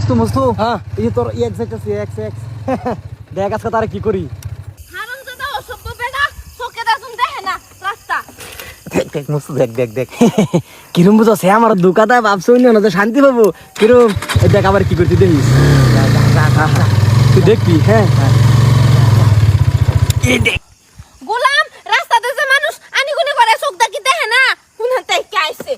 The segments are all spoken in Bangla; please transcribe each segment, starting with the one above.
মস্তু মস্তু হ্যাঁ। এই তোর এক্স যাইতেছে এক্স এক্স দেখ আজকে তারা কি করি। দেখে না রাস্তা। দেখ দেখ মস্তু দেখ দেখ দেখ। কিরম বুঝো সে আমার ভাবছে না শান্তি পাবো। কিরম এই দেখ আবার কি করতে দেখিস। তুই দেখবি হ্যাঁ। এই দেখ গোলাম রাস্তাতে যে মানুষ আনিগুনি করে চোখ দেখি দেখে না কোন তাই কে আইছে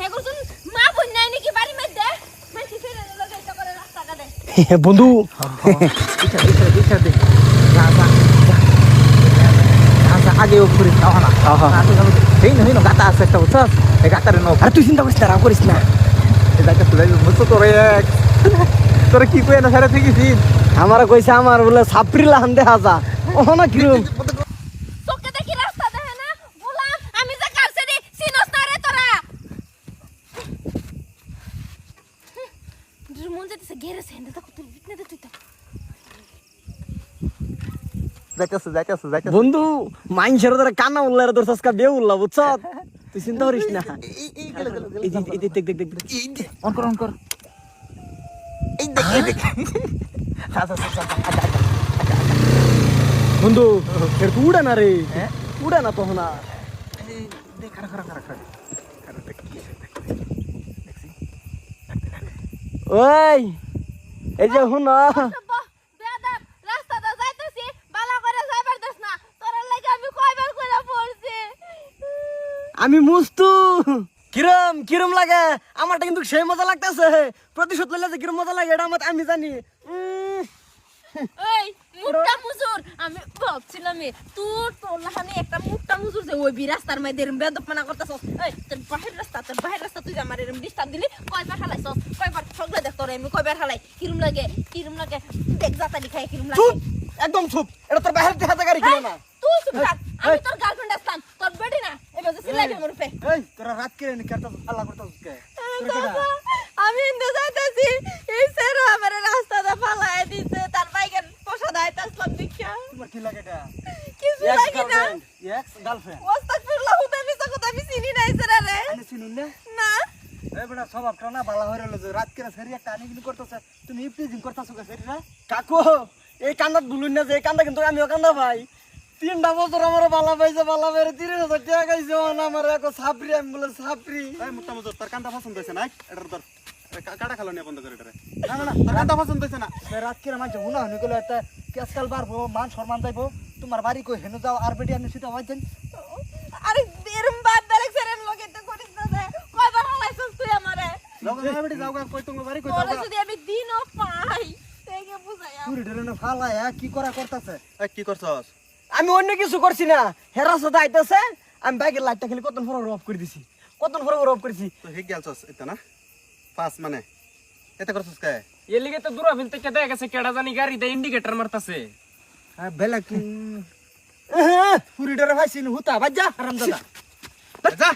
হেগুরজন মা বোন নাই নাকি বাড়ি মধ্যে মাইছি ফেরে লাগাইতে করে রাস্তাটা দে বন্ধু। না গাতা আছে একটা বুঝছস এই গাতারে নো আরে তুই চিন্তা করিস না রাগ করিস না। এই জায়গা তুলে মস্তু তোর এক কি কই না ফেরে থেকেছিস আমার কইছে আমার বলে সাপ্রিল লাহান দেখা যা ও না কিরম চোখে দেখি রাস্তা দেখে না গোলাম আমি যে কাছে রে চিনস না রে তোরা মন যেতেছে ঘেরে সেন্ডে তো তুই বিকনে দে তুই তো যাইতেছে যাইতেছে যাইতেছে বন্ধু মাইনছের ধরে কান্না উল্লার তোর সস্কা বে উল্লা বুঝছ তুই চিন্তা করিস না এই দেখ দেখ দেখ দেখ অন কর অন কর এই দেখ এই দেখ। বন্ধু এর তো না রে হ্যাঁ? উড়ে না তখন দেখ খারা দেখ কি আছে, দেখ, দেখ। দেখছি? ওই এই যে হুন বাহ, রাস্তাটা যাইতেছি, বালা করে যাইবার দেস না। তোরার লাগি আমি মুস্তু। কিরম কিরম লাগে? আমারটা কিন্তু সেই মজা লাগতেছে। প্রতিশোধ লইলে যে কিরম মজা লাগে এটা আমার আমি জানি। উম, এই, মুট্টা মুজুর, আমি ভাবছিলাম তোর তোর লাহানি একটা মুট্টা মুজুর যে ওই রাস্তার মধ্যে এরম বেয়াদবপনা এই, তোর বাহির রাস্তা, তোর বাহির রাস্তা তুই আমার এরম disturb দিলি, কয়বার হালাইছস? কয়বার ঠগলে দেখ তোরে আমি কয়বার হালাই? কিরম লাগে? কিরম লাগে? দেখ কিরম লাগে। একদম চুপ! এটা তোর বাহির দেখা গাড়ি কিলো না। তুই চুপ থাক, আমি তোর গার্লফ্রেন্ড আসতাম তোর বেটি না। এবার যে চিল্লাইবি আমার উপরে। এই তোরা রাত কে নি কেটা আল্লাহ করতাস কে বাবা, আমি ইন্দে যাইতাছি এই সেরো আমার রাস্তাটা ফালাই দিছে তার বাইকের পোষা দাইতাছলাম দীক্ষা তোমার কি লাগে এটা কিছু এক্স না। এক্স গার্লফ্রেন্ড ওস্তাগফিরুল্লাহ হুদা মিছা আমি চিনি নাই সেরা রে আমি চিনুন না? না। এই বেটা স্বভাবটা না ভালো হয়ে রইল রাত কে সেরি একটা আনিগিনি করতেছে। তুমি ইপটিজিং করতেছো কে সেরি না কাকু এই কান্দাত ভুলুন না যে এই কান্দা কিন্তু আমিও কান্দা ভাই তিনটা বছর আমার বালা পাইছে বালা পাইছে তিরিশ হাজার টাকা খাইছে আমার এক সাপরি আমি বলে সাপরি এই মোটা মজুর তোর কান্দা পছন্দ হয়েছে না? এটার তোর কাটা খালো নিয়ে বন্ধ করে এটারে। না না তোর কান্দা পছন্দ হয়েছে না? রাত কে মানছে হুনা হুনি গেলো একটা কেসকাল বাড়বো মান সম্মান যাইবো তোমার বাড়ি কই? হেনু যাও আর বেটি আমি সেটা হওয়ার আরে এরম বাদ বেলেগ সেরের লগে তো করিস না রে কয়বার হালাইছস তুই আমারে? যাও গা বেটি যাও কই তোমার বাড়ি কই? তোরে যাও যদি আমি দিনও পাই তেগে বুঝাইয়া চুরি ঢেলে ফালাই হ্যাঁ কি করা করতেছে? এই কি করছস? আমি অন্য কিছু করছি না। হেরা সাথে আইতেছে আমি বাইকের লাইটটা খালি কতন ফোর অফ করে দিছি। কতন ফোর অফ করেছি। তো হিক গেলছস এটা না? পাস মানে? এটা করছস কে? এর লিগে তো দূরা ফেলতে কেটে গেছে কেডা জানি গাড়িতে ইন্ডিকেটর মারতাছে। বেলা কি চুরি ডরে ভাইছিল হুতা বাজা হারাম দাদা যা